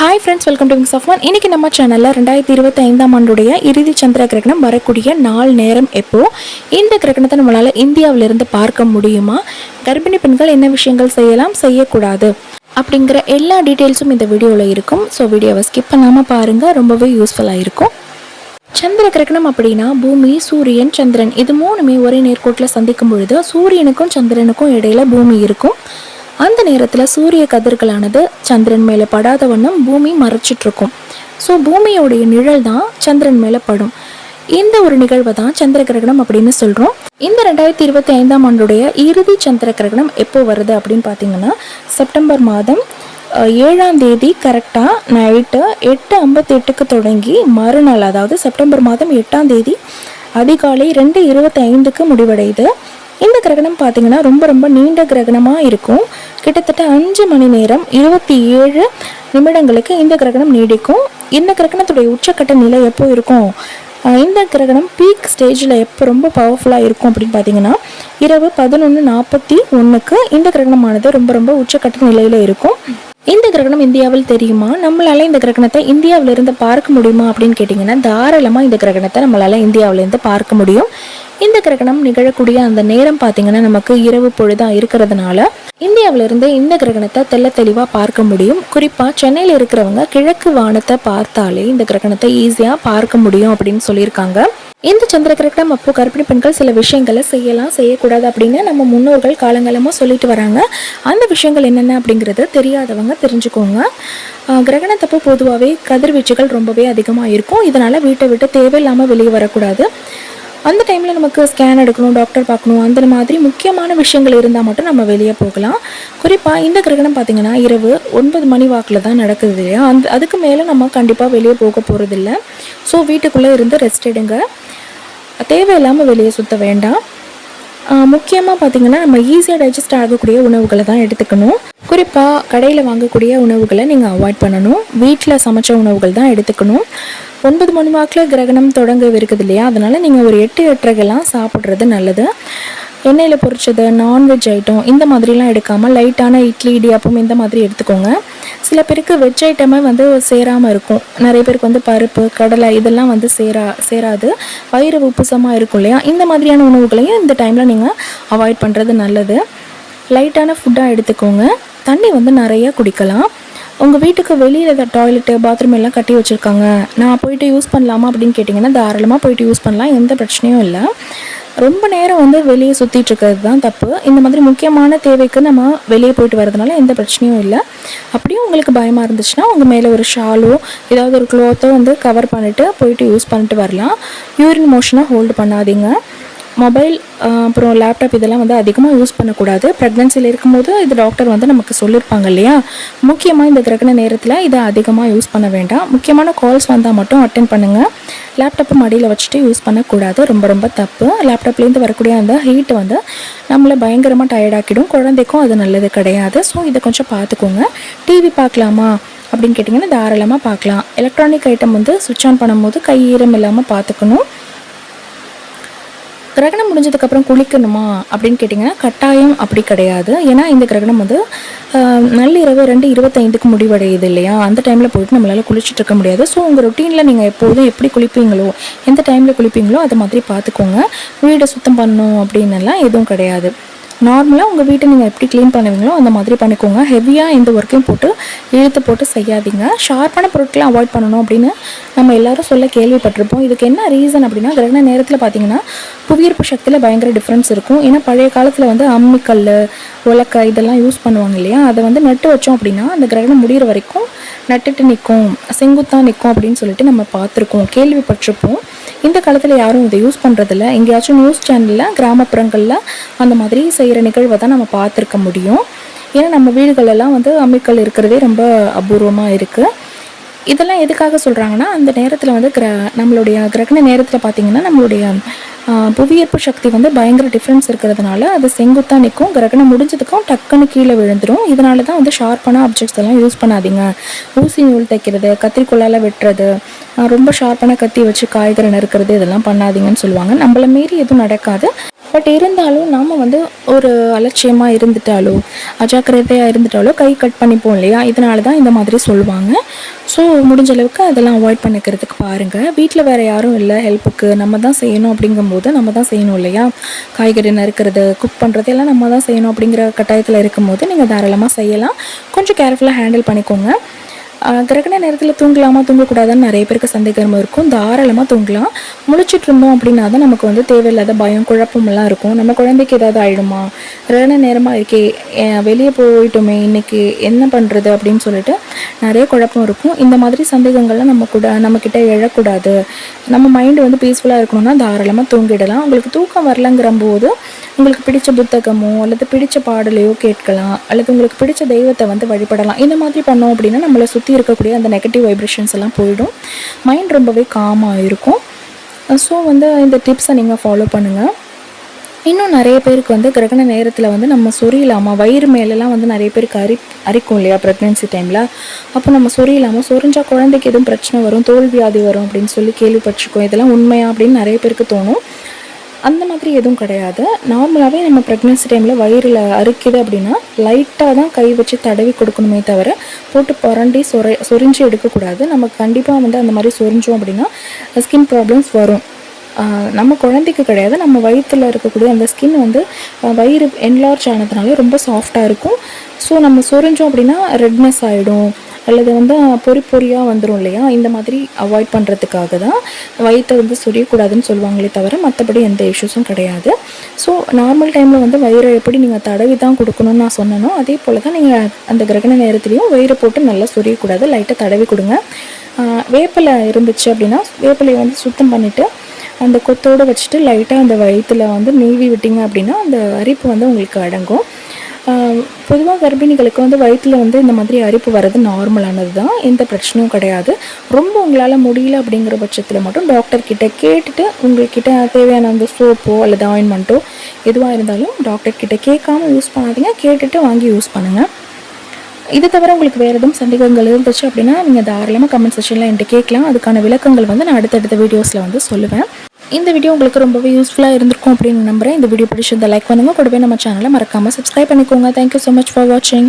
Hi friends welcome to wings of one இன்றைக்கி நம்ம சேனலில் ரெண்டாயிரத்தி இருபத்தி ஐந்தாம் ஆண்டுடைய இறுதி சந்திர கிரகணம் வரக்கூடிய நாள் நேரம் எப்போ? இந்த கிரகணத்தை நம்மளால் இந்தியாவிலிருந்து பார்க்க முடியுமா? கர்ப்பிணி பெண்கள் என்ன விஷயங்கள் செய்யலாம்? செய்யக்கூடாது. அப்படிங்கிற எல்லா டீட்டெயில்ஸும் இந்த வீடியோவில் இருக்கும். ஸோ வீடியோவை ஸ்கிப் பண்ணாமல் பாருங்கள் ரொம்பவே யூஸ்ஃபுல்லாக இருக்கும். சந்திர கிரகணம் அப்படின்னா பூமி சூரியன் சந்திரன். இது மூணுமே ஒரே நேர்கோட்டில் சந்திக்கும் பொழுது சூரியனுக்கும் சந்திரனுக்கும் இடையில பூமி இருக்கும். அந்த நேரத்தில் சூரிய கதிர்களானது சந்திரன் மேலே படாத வண்ணம் பூமி மறைச்சிட்ருக்கும் ஸோ பூமியோடைய நிழல் தான் சந்திரன் மேலே படும். இந்த ஒரு நிகழ்வை தான் சந்திர கிரகணம் அப்படின்னு சொல்கிறோம் இந்த ரெண்டாயிரத்தி இருபத்தி ஐந்தாம் ஆண்டுடைய இறுதி சந்திர கிரகணம் எப்போ வருது அப்படின்னு பார்த்தீங்கன்னா செப்டம்பர் மாதம் ஏழாம் தேதி கரெக்டாக நைட்டு எட்டு ஐம்பத்தெட்டுக்கு தொடங்கி மறுநாள் அதாவது செப்டம்பர் மாதம் எட்டாம் தேதி அதிகாலை ரெண்டு இருபத்தி ஐந்துக்கு முடிவடையுது. இந்த கிரகணம் பார்த்தீங்கன்னா ரொம்ப ரொம்ப நீண்ட கிரகணமாக இருக்கும். கிட்டத்தட்ட அஞ்சு மணி நேரம் இருபத்தி ஏழு நிமிடங்களுக்கு இந்த கிரகணம் நீடிக்கும். இந்த கிரகணத்துடைய உச்சக்கட்ட நிலை எப்போ இருக்கும்? இந்த கிரகணம் பீக் ஸ்டேஜில் எப்போ ரொம்ப பவர்ஃபுல்லாக இருக்கும் அப்படின்னு பார்த்தீங்கன்னா இரவு பதினொன்று நாற்பத்தி ஒன்றுக்கு இந்த கிரகணமானது ரொம்ப ரொம்ப உச்சக்கட்ட நிலையில் இருக்கும். இந்த கிரகணம் இந்தியாவில் தெரியுமா? நம்மளால இந்த கிரகணத்தை இந்தியாவில இருந்து பார்க்க முடியுமா அப்படின்னு கேட்டிங்கன்னா தாராளமாக இந்த கிரகணத்தை நம்மளால இந்தியாவில இருந்து பார்க்க முடியும். இந்த கிரகணம் நிகழக்கூடிய அந்த நேரம் பார்த்தீங்கன்னா நமக்கு இரவு பொழுதா இருக்கிறதுனால இந்தியாவில இருந்து இந்த கிரகணத்தை தெள்ள தெளிவாக பார்க்க முடியும். குறிப்பாக சென்னையில் இருக்கிறவங்க கிழக்கு வானத்தை பார்த்தாலே இந்த கிரகணத்தை ஈஸியாக பார்க்க முடியும் அப்படின்னு சொல்லியிருக்காங்க. இந்த சந்திர கிரகணம் அப்போ கர்ப்பிணி பெண்கள் சில விஷயங்களை செய்யலாம் செய்யக்கூடாது அப்படின்னு நம்ம முன்னோர்கள் காலங்காலமாக சொல்லிட்டு வராங்க. அந்த விஷயங்கள் என்னென்ன அப்படிங்கிறது தெரியாதவங்க தெரிஞ்சுக்கோங்க. கிரகணத்தப்போ பொதுவாகவே கதிர்வீச்சுகள் ரொம்பவே அதிகமாக இருக்கும். இதனால் வீட்டை விட்டு தேவையில்லாமல் வெளியே வரக்கூடாது. அந்த டைமில் நமக்கு ஸ்கேன் எடுக்கணும் டாக்டர் பார்க்கணும் அந்த மாதிரி முக்கியமான விஷயங்கள் இருந்தால் மட்டும் நம்ம வெளியே போகலாம். குறிப்பாக இந்த கிரகணம் பார்த்திங்கன்னா இரவு ஒன்பது மணி வாக்கில் தான் நடக்குது. இல்லையா அந்த அதுக்கு மேலே நம்ம கண்டிப்பாக வெளியே போக போகிறதில்ல ஸோ வீட்டுக்குள்ளே இருந்து ரெஸ்ட் எடுங்க. தேவையில்லாமல் வெளியே சுற்ற வேண்டாம். முக்கியமாக பார்த்தீங்கன்னா நம்ம ஈஸியாக டைஜஸ்ட் ஆகக்கூடிய உணவுகளை தான் எடுத்துக்கணும். குறிப்பாக கடையில் வாங்கக்கூடிய உணவுகளை நீங்கள் அவாய்ட் பண்ணணும். வீட்டில் சமைச்ச உணவுகள் தான் எடுத்துக்கணும். ஒன்பது மணி வாக்கில் கிரகணம் தொடங்க இருக்குது இல்லையா? அதனால் நீங்கள் ஒரு எட்டு எட்டரைக்கெல்லாம் சாப்பிட்றது நல்லது. எண்ணெயில் பொரிச்சது நான்வெஜ் ஐட்டம் இந்த மாதிரிலாம் எடுக்காமல் லைட்டான இட்லி இடியாப்பம் இந்த மாதிரி எடுத்துக்கோங்க. சில பேருக்கு வெஜ் ஐட்டமே வந்து சேராமல் இருக்கும். நிறைய பேருக்கு வந்து பருப்பு கடலை இதெல்லாம் வந்து சேரா சேராது. வயிறு உப்புசமாக இருக்கும் இல்லையா? இந்த மாதிரியான உணவுகளையும் இந்த டைமில் நீங்கள் அவாய்ட் பண்ணுறது நல்லது. லைட்டான ஃபுட்டாக எடுத்துக்கோங்க. தண்ணி வந்து நிறைய குடிக்கலாம். உங்கள் வீட்டுக்கு வெளியில் டாய்லெட்டு பாத்ரூம் எல்லாம் கட்டி வச்சுருக்காங்க. நான் போயிட்டு யூஸ் பண்ணலாமா அப்படின்னு கேட்டிங்கன்னா தாராளமாக போயிட்டு யூஸ் பண்ணலாம். எந்த பிரச்சனையும் இல்லை. ரொம்ப நேரம் வந்து வெளியே சுற்றிட்டு இருக்கிறது தான் தப்பு. இந்த மாதிரி முக்கியமான தேவைக்கு நம்ம வெளியே போயிட்டு வரதுனால எந்த பிரச்சனையும் இல்லை. அப்படியும் உங்களுக்கு பயமாக இருந்துச்சுன்னா உங்கள் மேலே ஒரு ஷாலோ ஏதாவது ஒரு க்ளோத்தோ வந்து கவர் பண்ணிவிட்டு போயிட்டு யூஸ் பண்ணிட்டு வரலாம். யூரின் மோஷனை ஹோல்டு பண்ணாதீங்க. மொபைல் அப்புறம் லேப்டாப் இதெல்லாம் வந்து அதிகமாக யூஸ் பண்ணக்கூடாது. ப்ரெக்னென்சியில் இருக்கும்போது இது டாக்டர் வந்து நமக்கு சொல்லியிருப்பாங்க இல்லையா? முக்கியமாக இந்த கிரகண நேரத்தில் இதை அதிகமாக யூஸ் பண்ண வேண்டாம். முக்கியமான கால்ஸ் வந்தால் மட்டும் அட்டென்ட் பண்ணுங்கள் லேப்டாப்பை மடியில் வச்சுட்டு யூஸ் பண்ணக்கூடாது. ரொம்ப ரொம்ப தப்பு. லேப்டாப்லேருந்து வரக்கூடிய அந்த ஹீட் வந்து நம்மளை பயங்கரமாக டயர்டாக்கிடும் குழந்தைக்கும் அது நல்லது கிடையாது. ஸோ இதை கொஞ்சம் பார்த்துக்கோங்க. டிவி பார்க்கலாமா? அப்படின்னு கேட்டிங்கன்னா தாராளமாக பார்க்கலாம். எலக்ட்ரானிக் ஐட்டம் வந்து சுவிட்ச் ஆன் பண்ணும்போது கை ஈரம் இல்லாமல் பார்த்துக்கணும். கிரகணம் முடிஞ்சதுக்கப்புறம் குளிக்கணுமா அப்படின்னு கேட்டிங்கன்னா கட்டாயம் அப்படி கிடையாது. ஏன்னா இந்த கிரகணம் வந்து நள்ளிரவு ரெண்டு இருபத்தைந்துக்கு முடிவடையுது இல்லையா? அந்த டைமில் போயிட்டு நம்மளால் குளிச்சுட்டு இருக்க முடியாது. ஸோ உங்கள் ரொட்டீனில் நீங்கள் எப்போதும் எப்படி குளிப்பீங்களோ எந்த டைமில் குளிப்பீங்களோ அது மாதிரி பார்த்துக்கோங்க. வீடை சுத்தம் பண்ணணும் அப்படின்னெல்லாம் எதுவும் கிடையாது. நார்மலாக உங்கள் வீட்டை நீங்கள் எப்படி க்ளீன் பண்ணுவீங்களோ அந்த மாதிரி பண்ணிக்கோங்க. ஹெவியாக எந்த ஒர்க்கையும் போட்டு இழுத்து போட்டு செய்யாதீங்க. ஷார்ப்பான பொருட்களை அவாய்ட் பண்ணணும் அப்படின்னு நம்ம எல்லாரும் சொல்ல கேள்விப்பட்டிருப்போம். இதுக்கு என்ன ரீசன் அப்படின்னா கிரகண நேரத்தில் பார்த்தீங்கன்னா புவியீர்ப்பு சக்தியில் பயங்கர டிஃப்ரென்ஸ் இருக்கும். ஏன்னா பழைய காலத்தில் வந்து அம்மிக்கல் உலக்கை இதெல்லாம் யூஸ் பண்ணுவாங்க இல்லையா? அதை வந்து நட்டு வச்சோம் அப்படின்னா அந்த கிரகணம் முடிகிற வரைக்கும் நட்டுட்டு நிற்கும் செங்குத்தாக நிற்கும் அப்படின்னு சொல்லிட்டு நம்ம பார்த்துருக்கோம் கேள்விப்பட்டிருப்போம். இந்த காலத்தில் யாரும் இதை யூஸ் பண்ணுறதில்ல எங்கேயாச்சும் நியூஸ் சேனலில் கிராமப்புறங்களில் அந்த மாதிரி செய்கிற நிகழ்வை தான் நம்ம பார்த்துருக்க முடியும். ஏன்னா நம்ம வீடுகளெல்லாம் வந்து அம்மிக்கல் இருக்கிறதே ரொம்ப அபூர்வமாக இருக்குது இதெல்லாம் எதுக்காக சொல்கிறாங்கன்னா அந்த நேரத்தில் வந்து கிர நம்மளுடைய கிரகண நேரத்தில் பார்த்தீங்கன்னா நம்மளுடைய புவியீர்ப்பு சக்தி வந்து பயங்கர டிஃப்ரென்ஸ் இருக்கிறதுனால அது செங்குத்தாக நிற்கும் கிரகணம் முடிஞ்சதுக்கும் டக்குன்னு கீழே விழுந்துடும் இதனால தான் வந்து ஷார்ப்பான ஆப்ஜெக்ட்ஸ் எல்லாம் யூஸ் பண்ணாதீங்க. ஊசி நூல் தைக்கிறது கத்திரிக்கோலால் வெட்டுறது ரொம்ப ஷார்ப்பான கத்தி வச்சு காய்கறி நறுக்கிறது இதெல்லாம் பண்ணாதீங்கன்னு சொல்லுவாங்க. நம்மள மீறி எதுவும் நடக்காது. பட் இருந்தாலும் நாம் வந்து ஒரு அலட்சியமாக இருந்துட்டாலோ அஜாக்கிரதையாக இருந்துட்டாலோ கை கட் பண்ணிப்போம் இல்லையா? இதனால தான் இந்த மாதிரி சொல்லுவாங்க. ஸோ முடிஞ்ச அளவுக்கு அதெல்லாம் அவாய்ட் பண்ணிக்கிறதுக்கு பாருங்கள் வீட்டில் வேறு யாரும் இல்லை. ஹெல்ப்புக்கு நம்ம தான் செய்யணும் அப்படிங்கும்போது நம்ம தான் செய்யணும் இல்லையா? காய்கறி நறுக்கிறது குக் பண்ணுறது எல்லாம் நம்ம தான் செய்யணும் அப்படிங்கிற கட்டாயத்தில் இருக்கும்போது நீங்கள் தாராளமாக செய்யலாம். கொஞ்சம் கேர்ஃபுல்லாக ஹேண்டில் பண்ணிக்கோங்க. கிரகண நேரத்தில் தூங்கலாமா? தூங்கக்கூடாதான்னு நிறைய பேருக்கு சந்தேகம் இருக்கும். தாராளமாக தூங்கலாம். முழிச்சிட்டு இருந்தோம் அப்படின்னா தான் நமக்கு வந்து தேவையில்லாத பயம் குழப்பமெல்லாம் இருக்கும். நம்ம குழந்தைக்கு ஏதாவது ஆயிடுமா? கிரகண நேரமாக இருக்கே வெளியே போயிட்டோமே இன்றைக்கி என்ன பண்ணுறது அப்படின்னு சொல்லிட்டு நிறைய குழப்பம் இருக்கும். இந்த மாதிரி சந்தேகங்கள்லாம் நம்ம கூட நம்மக்கிட்ட எழக்கூடாது. நம்ம மைண்டு வந்து பீஸ்ஃபுல்லாக இருக்கணும்னா தாராளமாக தூங்கிடலாம். உங்களுக்கு தூக்கம் வரலங்கிற போது உங்களுக்கு பிடிச்ச புத்தகமோ அல்லது பிடிச்ச பாடலையோ கேட்கலாம். அல்லது உங்களுக்கு பிடிச்ச தெய்வத்தை வந்து வழிபடலாம். இந்த மாதிரி பண்ணோம் அப்படின்னா நம்மளை சுற்றி இருக்கக்கூடிய அந்த நெகட்டிவ் வைப்ரேஷன்ஸ் எல்லாம் போயிடும். மைண்ட் ரொம்பவே காமாக இருக்கும். ஸோ வந்து இந்த டிப்ஸை நீங்கள் ஃபாலோ பண்ணுங்கள் இன்னும் நிறைய பேருக்கு வந்து கிரகண நேரத்தில் வந்து நம்ம சொரியலாமா வயிறு மேலெலாம் வந்து நிறைய பேருக்கு அரி அரிக்கும் இல்லையா ப்ரெக்னென்சி டைமில் அப்போ நம்ம சொரியலாமா சொரிஞ்சால் குழந்தைக்கு எதுவும் பிரச்சனை வரும் தோல் வியாதி வரும் அப்படின்னு சொல்லி கேள்விப்பட்டிருக்கோம். இதெல்லாம் உண்மையா அப்படின்னு நிறைய பேருக்கு தோணும். அந்த மாதிரி எதுவும் கிடையாது. நார்மலாகவே நம்ம ப்ரெக்னென்சி டைமில் வயிறில் அரிக்குது அப்படின்னா லைட்டாக தான் கை வச்சு தடவி கொடுக்கணுமே தவிர போட்டு புரண்டி சொரை சொரிஞ்சு எடுக்கக்கூடாது. நம்ம கண்டிப்பாக வந்து அந்த மாதிரி சொரிஞ்சோம் அப்படின்னா ஸ்கின் ப்ராப்ளம்ஸ் வரும். நம்ம குழந்தைக்கு கிடையாது. நம்ம வயிற்றில் இருக்கக்கூடிய அந்த ஸ்கின் வந்து வயிறு என்லார்ஜ் ஆனதுனால ரொம்ப சாஃப்டாக இருக்கும். ஸோ நம்ம சொரிஞ்சோம் அப்படின்னா ரெட்னஸ் ஆகிடும் அல்லது வந்து பொறி பொறியாக வந்துடும் இல்லையா? இந்த மாதிரி அவாய்ட் பண்ணுறதுக்காக தான் வயிற்றை வந்து சொரியக்கூடாதுன்னு சொல்லுவாங்களே தவிர மற்றபடி எந்த இஷ்யூஸும் கிடையாது. ஸோ நார்மல் டைமில் வந்து வயிறை எப்படி நீங்கள் தடவி தான் கொடுக்கணும்னு நான் சொன்னனோ அதே போல் தான் நீங்கள் அந்த கிரகண நேரத்துலையும் வயிறை போட்டு நல்லா சொரியக்கூடாது. லைட்டாக தடவி கொடுங்க. ஆஹ் இருந்துச்சு அப்படின்னா வேப்பிலையை வந்து சுத்தம் பண்ணிவிட்டு அந்த கொத்தோடு வச்சுட்டு லைட்டாக அந்த வயிற்றில் வந்து நீவி விட்டீங்க அப்படின்னா அந்த அரிப்பு வந்து உங்களுக்கு அடங்கும். பொதுவாக கர்ப்பிணிகளுக்கு வந்து வயிற்றில் வந்து இந்த மாதிரி அரிப்பு வர்றது நார்மலானது தான். எந்த பிரச்சனையும் கிடையாது. ரொம்ப உங்களால் முடியல அப்படிங்கிற பட்சத்தில் மட்டும் டாக்டர்கிட்ட கேட்டுட்டு உங்கள்கிட்ட தேவையான அந்த சோப்போ அல்லது ஆயின்மெண்ட்டோ எதுவாக இருந்தாலும் டாக்டர்கிட்ட கேட்காம யூஸ் பண்ணாதீங்க. கேட்டுட்டு வாங்கி யூஸ் பண்ணுங்கள் இது தவிர உங்களுக்கு வேறு எதுவும் சந்தேகங்கள் இருந்துச்சு அப்படின்னா நீங்கள் தாராளமாக கமெண்ட் செக்ஷனில் என்கிட்ட கேட்கலாம். அதுக்கான விளக்கங்கள் வந்து நான் அடுத்தடுத்த வீடியோஸில் வந்து சொல்லுவேன். இந்த வீடியோ உங்களுக்கு ரொம்பவே யூஸ்ஃபுல்லாக இருந்திருக்கும் அப்படின்னு நம்புகிறேன் இந்த வீடியோ பிடிச்சிருந்த லைக் பண்ணுங்கள் கூடவே நம்ம சேனலை மறக்காமல் சப்ஸ்கிரைப் பண்ணிக்கோங்க. தேங்க்யூ ஸோ மச் ஃபார் வாட்சிங்